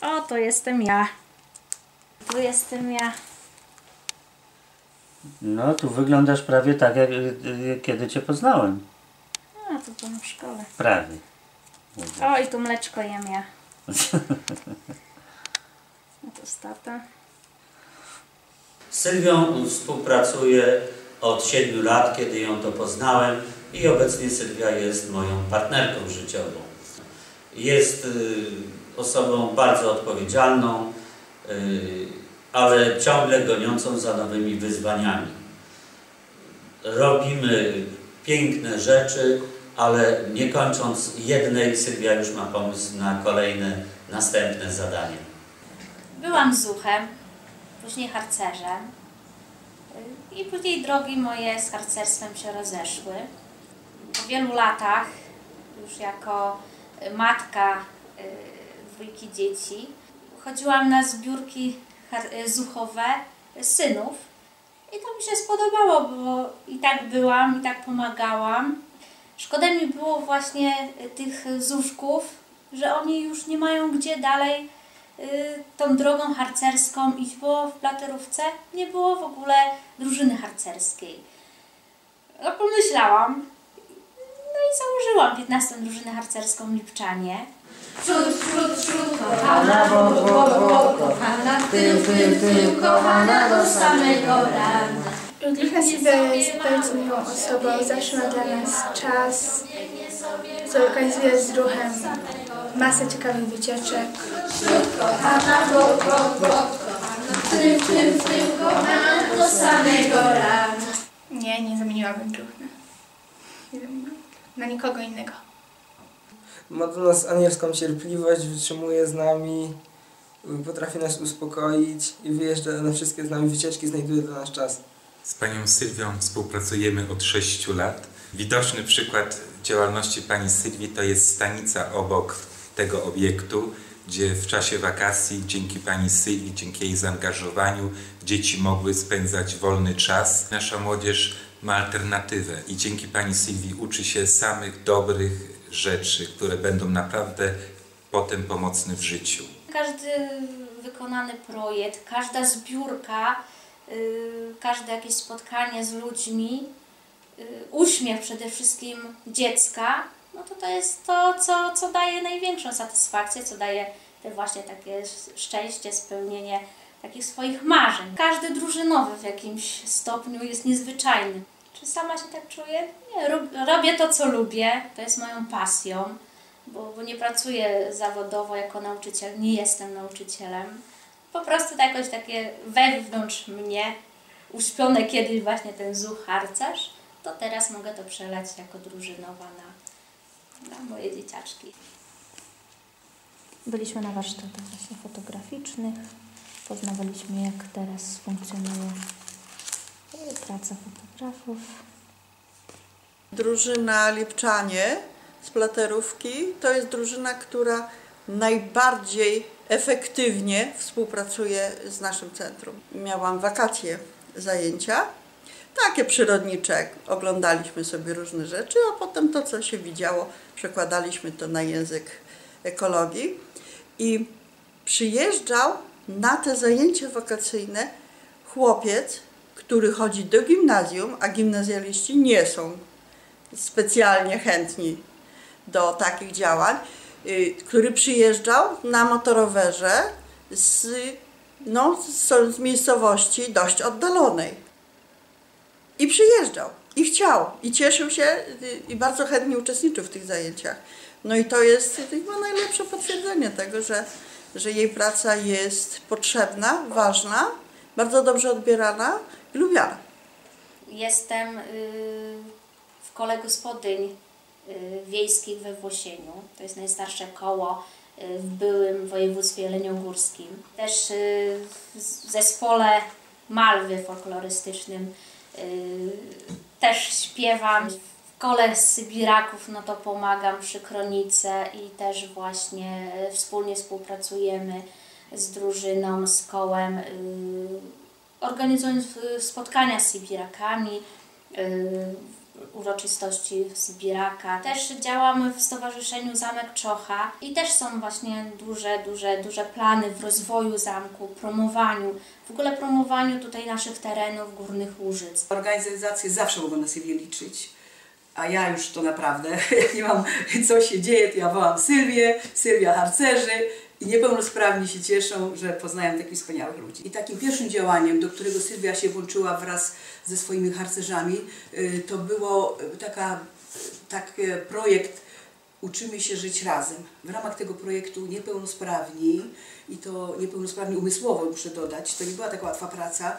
O, to jestem ja. Tu jestem ja. No, tu wyglądasz prawie tak, jak y, kiedy cię poznałem. A, to byłam w szkole. Prawie. O, i tu mleczko jem ja. No to stata. Z Sylwią współpracuję od 7 lat, kiedy ją to poznałem i obecnie Sylwia jest moją partnerką życiową. Jest y, osobą bardzo odpowiedzialną, y, ale ciągle goniącą za nowymi wyzwaniami. Robimy piękne rzeczy, ale nie kończąc jednej, Sylwia już ma pomysł na kolejne, następne zadanie. Byłam zuchem, później harcerzem. Y, I później drogi moje z harcerstwem się rozeszły. Po wielu latach, już jako matka y, dwójki dzieci, chodziłam na zbiórki y, zuchowe synów. I to mi się spodobało, bo i tak byłam, i tak pomagałam. Szkoda mi było właśnie y, tych zuszków, że oni już nie mają gdzie dalej tą drogą harcerską iść, bo w Platerówce nie było w ogóle drużyny harcerskiej. No pomyślałam, no i założyłam 15 drużynę harcerską Lipczanie. Przód, przód, przód, kochana, bo, bo, bo, kochana, tył, tył, tył, kochana, do samego rana. Ludwika Sylwia jest bardzo miłą osobą, zawsze ma dla nas czas, zorganizuje z ruchem masę ciekawych wycieczek. Przód, kochana, bo, bo, bo, kochana, tył, tył, tył, kochana, do samego rana. Nie, nie zamieniłabym druhny. Nie zamieniłabym Na nikogo innego. Ma do nas anielską cierpliwość, wytrzymuje z nami, potrafi nas uspokoić i wyjeżdża na wszystkie z nami wycieczki, znajduje dla nas czas. Z panią Sylwią współpracujemy od 6 lat. Widoczny przykład działalności pani Sylwii to jest stanica obok tego obiektu, gdzie w czasie wakacji dzięki pani Sylwii, dzięki jej zaangażowaniu dzieci mogły spędzać wolny czas. Nasza młodzież ma alternatywę i dzięki pani Sylwii uczy się samych dobrych rzeczy, które będą naprawdę potem pomocne w życiu. Każdy wykonany projekt, każda zbiórka, y, każde jakieś spotkanie z ludźmi, y, uśmiech przede wszystkim dziecka, no to to jest to, co, co daje największą satysfakcję, co daje te właśnie takie szczęście, spełnienie takich swoich marzeń. Każdy drużynowy w jakimś stopniu jest niezwyczajny. Czy sama się tak czuję? Nie, rob- robię to, co lubię, to jest moją pasją bo, bo nie pracuję zawodowo jako nauczyciel, nie jestem nauczycielem. Po prostu to jakoś takie wewnątrz mnie, uśpione kiedyś właśnie ten zuch harcerz, to teraz mogę to przelać jako drużynowa na, na moje dzieciaczki. Byliśmy na warsztatach właśnie fotograficznych. Poznawaliśmy, jak teraz funkcjonuje praca Drużyna Lipczanie z Platerówki to jest drużyna, która najbardziej efektywnie współpracuje z naszym centrum. Miałam wakacje zajęcia, takie przyrodnicze, oglądaliśmy sobie różne rzeczy, a potem to, co się widziało, przekładaliśmy to na język ekologii i przyjeżdżał na te zajęcia wakacyjne chłopiec, który chodzi do gimnazjum, a gimnazjaliści nie są specjalnie chętni do takich działań, y, który przyjeżdżał na motorowerze z, no, z, miejscowości dość oddalonej. I przyjeżdżał, i chciał, i cieszył się, y, i bardzo chętnie uczestniczył w tych zajęciach. No i to jest chyba najlepsze potwierdzenie tego, że, że jej praca jest potrzebna, ważna, bardzo dobrze odbierana lubiana. Jestem y, w kole gospodyń y, wiejskich we Włosieniu. To jest najstarsze koło y, w byłym województwie jeleniogórskim. Też w zespole Malwy folklorystycznym też śpiewam. W kole Sybiraków no to pomagam przy kronice i też właśnie wspólnie współpracujemy z drużyną, z kołem, organizując y, spotkania z Sybirakami, y, uroczystości zbieraka. Też działamy w Stowarzyszeniu Zamek Czocha i też są właśnie duże, duże, duże plany w rozwoju zamku, promowaniu, w ogóle promowaniu tutaj naszych terenów, górnych Łużyc. Organizacje zawsze mogą na siebie liczyć. A ja już to naprawdę, jak nie mam co się dzieje, to ja wołam Sylwię, Sylwia harcerzy i niepełnosprawni się cieszą, że poznają takich wspaniałych ludzi. I takim pierwszym działaniem, do którego Sylwia się włączyła wraz ze swoimi harcerzami, y, to było y, taka, taki projekt Uczymy się żyć razem. W ramach tego projektu niepełnosprawni, i to niepełnosprawni umysłowo muszę dodać, to nie była taka łatwa praca,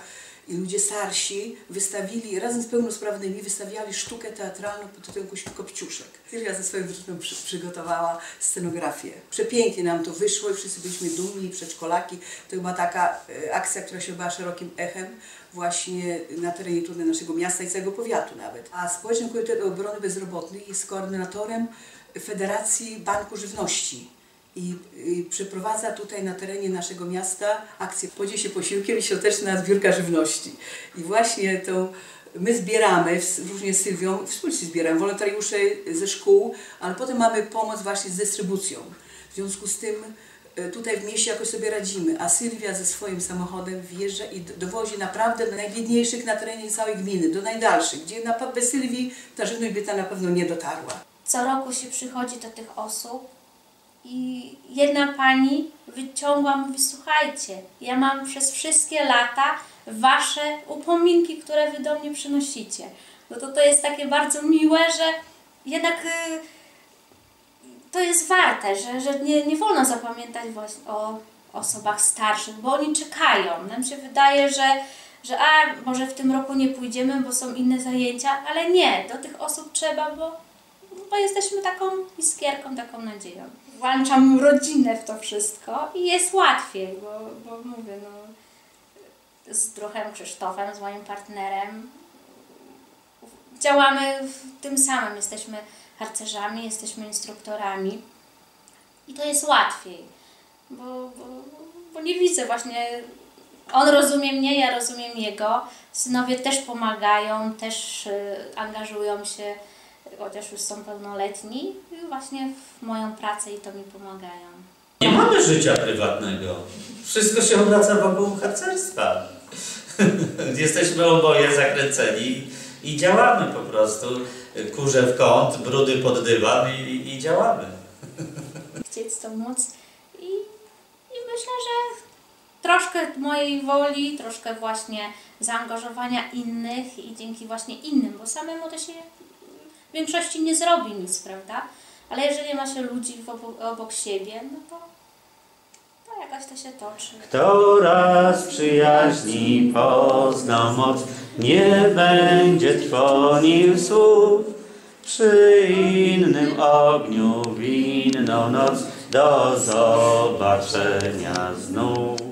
ludzie starsi wystawili, razem z pełnosprawnymi, wystawiali sztukę teatralną pod tytułem Kopciuszek. Sylwia ze swoją drużyną przy, przygotowała scenografię. Przepięknie nam to wyszło i wszyscy byliśmy dumni, przedszkolaki. To była taka e, akcja, która się odbyła szerokim echem właśnie na terenie tutaj naszego miasta i całego powiatu nawet. A Społeczny Komitet Obrony Bezrobotnych jest koordynatorem Federacji Banku Żywności i, i przeprowadza tutaj na terenie naszego miasta akcję Podzie się posiłkiem i świąteczna zbiórka żywności. I właśnie to my zbieramy, różnie z Sylwią, wspólnie zbieramy wolontariusze ze szkół, ale potem mamy pomoc właśnie z dystrybucją. W związku z tym e, tutaj w mieście jakoś sobie radzimy, a Sylwia ze swoim samochodem wjeżdża i dowozi naprawdę do najbiedniejszych na terenie całej gminy, do najdalszych, gdzie na, bez Sylwii ta żywność by tam na pewno nie dotarła. Co roku się przychodzi do tych osób i jedna pani wyciągła, mówi słuchajcie, ja mam przez wszystkie lata wasze upominki, które wy do mnie przynosicie. No to to jest takie bardzo miłe, że jednak y, to jest warte, że, że nie, nie wolno zapamiętać o osobach starszych, bo oni czekają. Nam się wydaje, że, że a, może w tym roku nie pójdziemy, bo są inne zajęcia, ale nie, do tych osób trzeba, bo, bo jesteśmy taką iskierką, taką nadzieją. Włączam rodzinę w to wszystko i jest łatwiej, bo, bo mówię, no, z druhem Krzysztofem, z moim partnerem, działamy w tym samym. Jesteśmy harcerzami, jesteśmy instruktorami i to jest łatwiej, bo, bo, bo nie widzę właśnie. On rozumie mnie, ja rozumiem jego. Synowie też pomagają, też y, angażują się, chociaż już są pełnoletni, właśnie w moją pracę i to mi pomagają. Nie mamy życia prywatnego. Wszystko się obraca wokół harcerstwa. Jesteśmy oboje zakręceni i działamy po prostu. Kurze w kąt, brudy pod dywan i, i działamy. chcieć to móc i, i myślę, że troszkę mojej woli, troszkę właśnie zaangażowania innych i dzięki właśnie innym, bo samemu to się w większości nie zrobi nic, prawda? Ale jeżeli ma się ludzi obok, siebie, no to, to jakoś to się toczy. Kto raz przyjaźni poznał moc, nie będzie trwonił słów. Przy innym ogniu w inną noc, do zobaczenia znów.